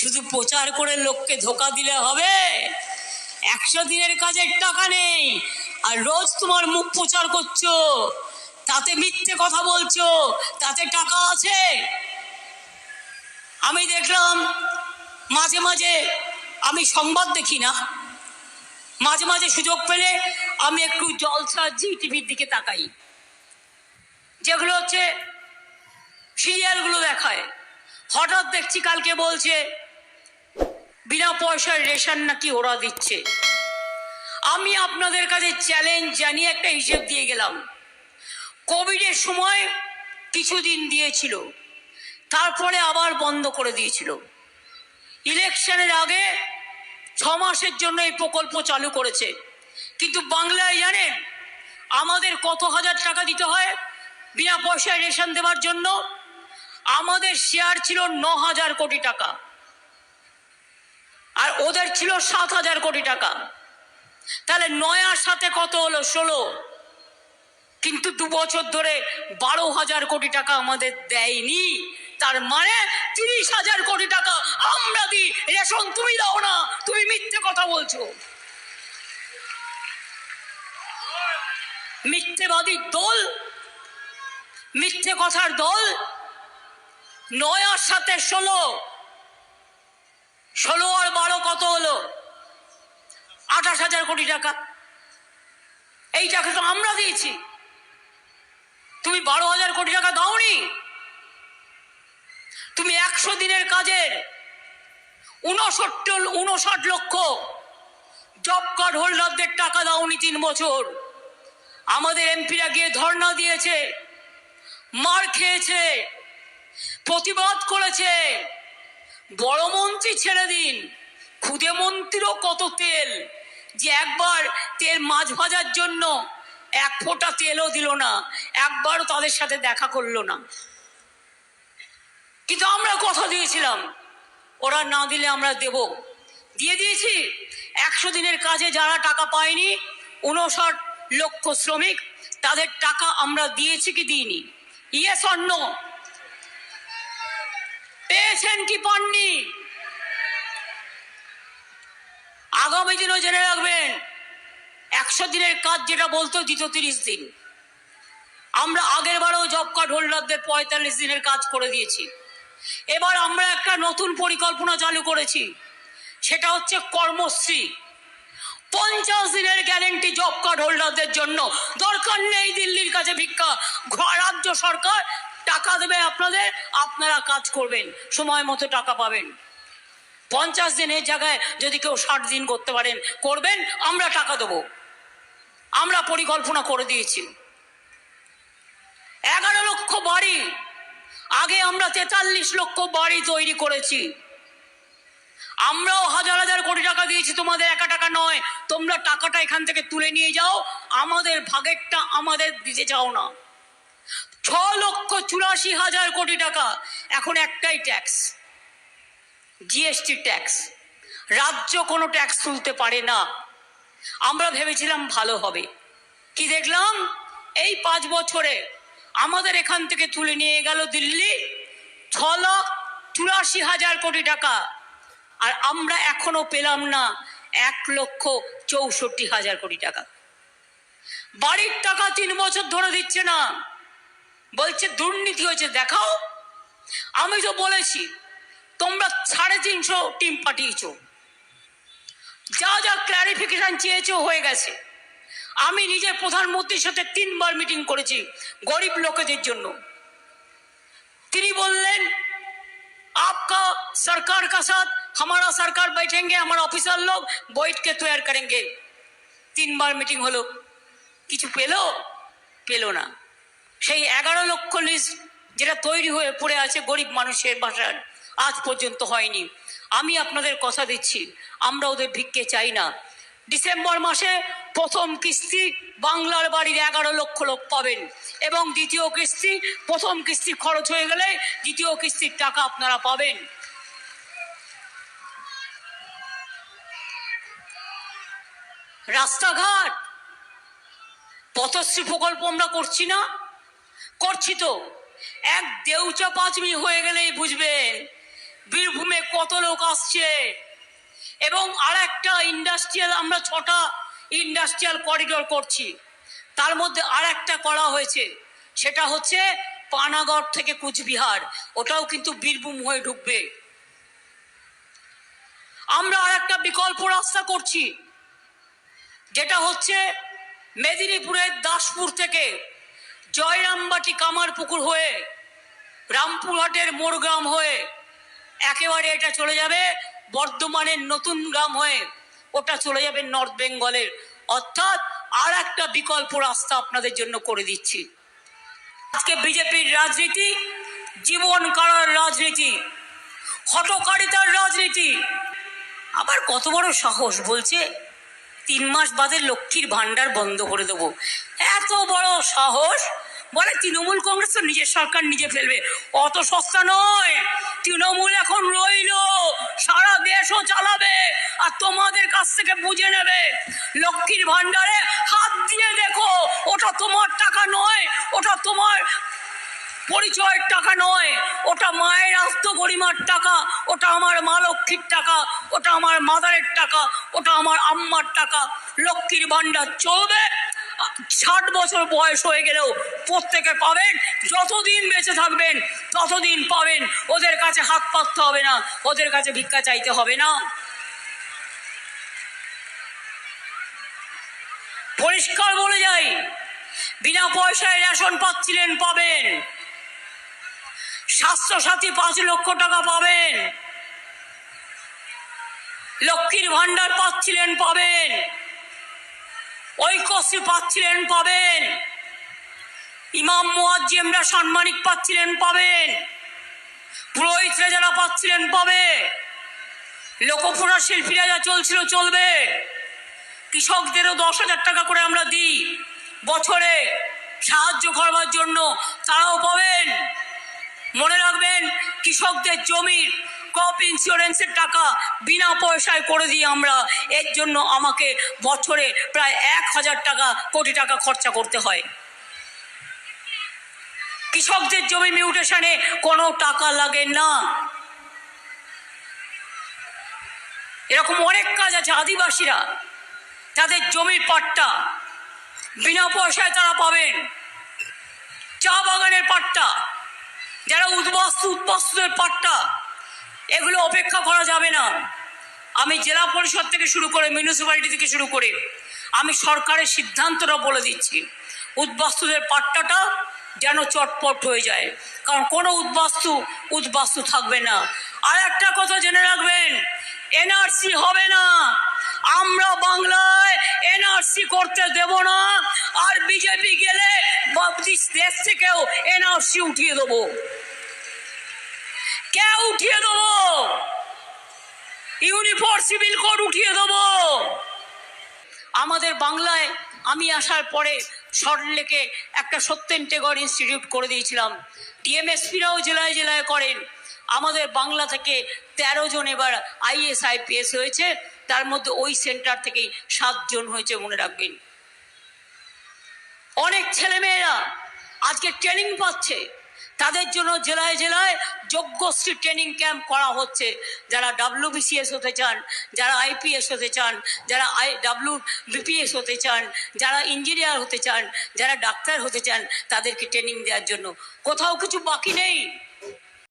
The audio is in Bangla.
শুধু প্রচার করে লোককে ধোকা দিলে হবে। একশো দিনের কাজের টাকা নেই, আর রোজ তোমার মুখ প্রচার করছ, তাতে মিথ্যে কথা বলছো, তাতে টাকা আছে। আমি দেখলাম, মাঝে মাঝে আমি সংবাদ দেখি না। মাঝে মাঝে সুযোগ পেলে আমি একটু জলসা জি টিভির দিকে তাকাই, যেগুলো হচ্ছে সিরিয়ালগুলো দেখায়। হঠাৎ দেখছি কালকে বলছে বিনা পয়সার রেশন নাকি ওরা দিচ্ছে? আমি আপনাদের কাছে চ্যালেঞ্জ জানিয়ে একটা হিসেব দিয়ে গেলাম। কোভিডের সময় কিছুদিন দিয়েছিল। তারপরে আবার বন্ধ করে দিয়েছিল। ইলেকশনের আগে ছ মাসের জন্য এই প্রকল্প চালু করেছে। কিন্তু বাংলায় জানেন, আমাদের কত হাজার টাকা দিতে হয় বিনা পয়সায় রেশন দেওয়ার জন্য? আমাদের শেয়ার ছিল ন হাজার কোটি টাকা। আর ওদের ছিল সাত হাজার কোটি টাকা। তাহলে নয়ার সাথে কত হলো? ষোলো। কিন্তু দু বছর ধরে বারো হাজার কোটি টাকা আমাদের দেয়নি। তার মানে তিরিশ হাজার কোটি টাকা আমরা দিই। রেশন তুমি দাও না, তুমি মিথ্যে কথা বলছো। মিথ্যেবাদী দল, মিথ্যে কথার দল, নয়ার সাথে ষোলো। ষোলো আর বারো কত হলো? আঠাশ হাজার কোটি টাকা। এই টাকা তো আমরা দিয়েছি। তুমি বারো হাজার কোটি টাকা দাওনি। তুমি একশো দিনের কাজের উনষট্টি উনষাট লক্ষ জব কার্ড হোল্ডারদের টাকা দাওনি তিন বছর। আমাদের এমপিরা গিয়ে ধর্ণা দিয়েছে, মার খেয়েছে, প্রতিবাদ করেছে। বড় মন্ত্রী ছেড়ে দিন। খুদে মন্ত্রীরও কত তেল যে একবার তেল মাছ ভাজার জন্য এক ফোঁটা তেলও দিল না, একবারও তাদের সাথে দেখা করল না। কিন্তু আমরা কথা দিয়েছিলাম, ওরা না দিলে আমরা দেব। দিয়ে দিয়েছি, একশো দিনের কাজে যারা টাকা পায়নি উনষাট লক্ষ শ্রমিক, তাদের টাকা আমরা দিয়েছি কি দিইনি? ইয়েস অন্য পেয়েছেন কি পাননি আগামী দিনও জেনে রাখবেন, একশো দিনের কাজ যেটা বলতো দিত তিরিশ দিন। আমরা আগের বারেও জব কার্ড হোল্ডারদের পঁয়তাল্লিশ দিনের কাজ করে দিয়েছি। এবার আমরা একটা নতুন পরিকল্পনা চালু করেছি। সেটা হচ্ছে কর্মশ্রী। পঞ্চাশ দিনের গ্যারেন্টি জব কার্ড হোল্ডারদের জন্য। দরকার নেই দিল্লির কাছে ভিক্ষা। রাজ্য সরকার টাকা দেবে আপনাদের, আপনারা কাজ করবেন, সময় মতো টাকা পাবেন। পঞ্চাশ দিনের জায়গায় যদি কেউ ষাট দিন করতে পারেন, করবেন, আমরা টাকা দেবো। আমরা পরিকল্পনা করে দিয়েছি। এগারো লক্ষ বাড়ি, আগে আমরা তেতাল্লিশ লক্ষ বাড়ি তৈরি করেছি। আমরাও হাজার হাজার কোটি টাকা দিয়েছি, তোমাদের একা টাকা নয়, তোমরা টাকাটা এখান থেকে তুলে নিয়ে যাও, আমাদের ভাগেরটা আমাদের দিতে চাও না। ছ লক্ষ চুরাশি হাজার কোটি টাকা। এখন একটাই ট্যাক্স জিএসটি ট্যাক্স রাজ্য কোনো ট্যাক্স তুলতে পারে না। আমরা ভেবেছিলাম ভালো হবে। কি দেখলাম? এই পাঁচ বছরে আমাদের এখান থেকে তুলে নিয়ে গেল দিল্লি ছ লাখ চুরাশি হাজার কোটি টাকা। আর আমরা এখনও পেলাম না এক লক্ষ চৌষট্টি হাজার কোটি টাকা। বাড়ির টাকা তিন বছর ধরে দিচ্ছে না। বলছে দুর্নীতি হয়েছে দেখাও আমি তো বলেছি তোমরা সাড়ে তিনশো টিম পাঠিয়েছো যা যা ক্ল্যারিফিকেশন চেয়েছো হয়ে গেছে আমি নিজে প্রধানমন্ত্রীর সাথে তিনবার মিটিং করেছি গরিব লোকেদের জন্য তিনি বললেন आपका सरकार का साथ हमारा सरकार बैठेंगे हमारा ऑफिसर लोग बैठ के तैयार करेंगे তিনবার মিটিং হলো কিছু পেলো পেলো না সেই এগারো লক্ষ লিস্ট যেটা তৈরি হয়ে পড়ে আছে গরিব মানুষের বাসার, আজ পর্যন্ত হয়নি। আমি আপনাদের কথা দিচ্ছি, আমরা ওদের ভিক্ষে চাই না। ডিসেম্বর মাসে প্রথম কিস্তি বাংলার বাড়ির এগারো লক্ষ লোক পাবেন এবং দ্বিতীয় কিস্তি, প্রথম কিস্তি খরচ হয়ে গেলে দ্বিতীয় কিস্তির টাকা আপনারা পাবেন। রাস্তাঘাট, পথশ্রী প্রকল্প আমরা করছি না। করছি তো। এক দেউচা পাঁচমি হয়ে গেলেই বুঝবেন বীরভূমে কত লোক আসছে। এবং আর একটা ইন্ডাস্ট্রিয়াল, আমরা ছটা ইন্ডাস্ট্রিয়াল করিডোর করছি। তার মধ্যে আর একটা করা হয়েছে, সেটা হচ্ছে পানাগড় থেকে কুচবিহার। ওটাও কিন্তু বীরভূম হয়ে ঢুকবে। আমরা আর একটা বিকল্প রাস্তা করছি, যেটা হচ্ছে মেদিনীপুরের দাসপুর থেকে। জয়রামবাটি কামারপুকুর হয়ে, রামপুরহাটের মোড়গ্রাম হয়ে, একেবারে এটা চলে যাবে বর্ধমানের নতুন গ্রাম হয়ে, ওটা চলে যাবে নর্থ বেঙ্গলের। অর্থাৎ আর একটা বিকল্প রাস্তা আপনাদের জন্য করে দিচ্ছি। আজকে বিজেপির রাজনীতি, জীবন কারার রাজনীতি হটকারিতার রাজনীতি। আবার কত বড় সাহস বলছে, তিন মাস বাদে লক্ষ্মীর ভান্ডার বন্ধ করে দেবো। এত বড় সাহস বলে, তৃণমূল কংগ্রেস তো নিজের সরকার নিজে ফেলবে। অত সস্তা নয়। তৃণমূল এখন রইল, সারা দেশও চালাবে, আর তোমাদের কাছ থেকে বুঝে নেবে। লক্ষ্মীর ভান্ডারে হাত দিয়ে দেখো, ওটা তোমার টাকা নয়, ওটা তোমার পরিচয়ের টাকা নয়, ওটা মায়ের আস্ত গরিমার টাকা, ওটা আমার মা লক্ষ্মীর টাকা, ওটা আমার মাদারের টাকা, ওটা আমার আম্মার টাকা। লক্ষ্মীর ভাণ্ডার চলবে। ষাট বছর বয়স হয়ে গেলেও প্রত্যেকে পাবেন, যতদিন বেঁচে থাকবেন, ততদিন পাবেন। ওদের কাছে হাত পাততে হবে না, ওদের কাছে ভিক্ষা চাইতে হবে না। পরিষ্কার বলে যাই, বিনা পয়সায় রেশন পাচ্ছিলেন পাবেন। স্বাস্থ্যসাথী পাঁচ লক্ষ টাকা পাবেন। লক্ষ্মীর ভান্ডার পাচ্ছিলেন পাবেন। ঐকশ্রী পাচ্ছিলেন পাবেন। ইমাম মুয়াজ্জিমরা সাম্মানিক পাচ্ছিলেন পাবেন। পুরোহিতরা যারা পাচ্ছিলেন পাবে। লোকপুরা শিল্পীরা যা চলছিল চলবে। কৃষকদেরও দশ হাজার টাকা করে আমরা দিই বছরে। সাহায্য করবার জন্য তারাও পাবেন। মনে রাখবেন, কৃষকদের জমির ক্রপ ইন্স্যুরেন্সের টাকা বিনা পয়সায় করে দিই আমরা এর জন্য আমাকে বছরে প্রায় এক হাজার টাকা কোটি টাকা খরচা করতে হয়। কৃষকদের জমি মিউটেশনে কোনো টাকা লাগে না। এরকম অনেক কাজ আছে আদিবাসীরা। তাদের জমির পাট্টা বিনা পয়সায় তারা পাবেন। চা বাগানের পাট্টা, যারা উদ্বাস্তু উদ্বাস্তুদের পাট্টা এগুলো অপেক্ষা করা যাবে না। আমি জেলা পরিষদ থেকে শুরু করে মিউনিসিপ্যালিটি থেকে শুরু করে আমি সরকারের সিদ্ধান্তটা বলে দিচ্ছি। উদ্বাস্তুদের পাট্টাটা যেন চটপট হয়ে যায়। কারণ কোনো উদ্বাস্তু উদ্বাস্তু থাকবে না। আর একটা কথা জেনে রাখবেন এনআরসি হবে না। আমরা বাংলায় এনআরসি করতে দেব না। আর বিজেপি গেলে দেশ থেকেও এনআরসি উঠিয়ে দেবো। কে উঠিয়ে দেবো। ইউনিফর্ম সিভিল কোড উঠিয়ে দেবো। আমাদের বাংলায় আমি আসার পরে সল্টলেকে একটা সত্যেন টেগর ইনস্টিটিউট করে দিয়েছিলাম। ডিএমএসপিরাও জেলায় জেলায় করেন। আমাদের বাংলা থেকে তেরো জন এবার আইএস আইপিএস হয়েছে। তার মধ্যে ওই সেন্টার থেকেই সাতজন হয়েছে মনে রাখবেন। অনেক ছেলেমেয়েরা আজকে ট্রেনিং পাচ্ছে। তাদের জন্য জেলায় জেলায় যোগ্যশ্রী ট্রেনিং ক্যাম্প করা হচ্ছে। যারা ডাব্লিউবিসিএস হতে চান, যারা আইপিএস হতে চান, যারা আই ডাব্লিউ বিপিএস হতে চান, যারা ইঞ্জিনিয়ার হতে চান, যারা ডাক্তার হতে চান, তাদেরকে ট্রেনিং দেওয়ার জন্য। কোথাও কিছু বাকি নেই।